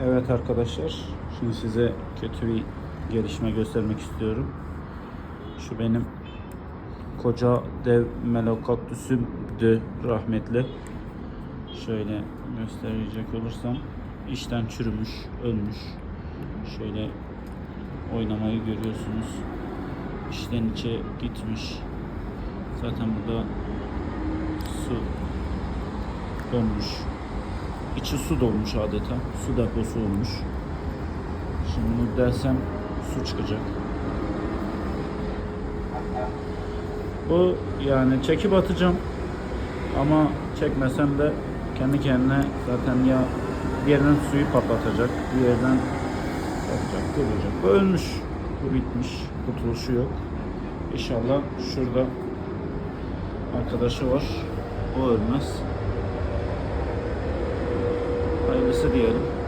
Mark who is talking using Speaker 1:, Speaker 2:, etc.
Speaker 1: Evet arkadaşlar, şimdi size kötü bir gelişme göstermek istiyorum. Şu benim koca dev melokaktüsümdü rahmetli. Şöyle gösterecek olursam içten çürümüş, ölmüş. Şöyle oynamayı görüyorsunuz. İçten içe gitmiş. Zaten burada su donmuş. İçi su dolmuş adeta. Su deposu olmuş. Şimdi bunu dersem su çıkacak. Bu yani çekip atacağım. Ama çekmesem de kendi kendine zaten ya bir yerden suyu patlatacak, bir yerden yapacak, duracak. Bu ölmüş, bu bitmiş, kurtuluşu yok. İnşallah şurada arkadaşı var, o ölmez. Hayırlısı diyelim.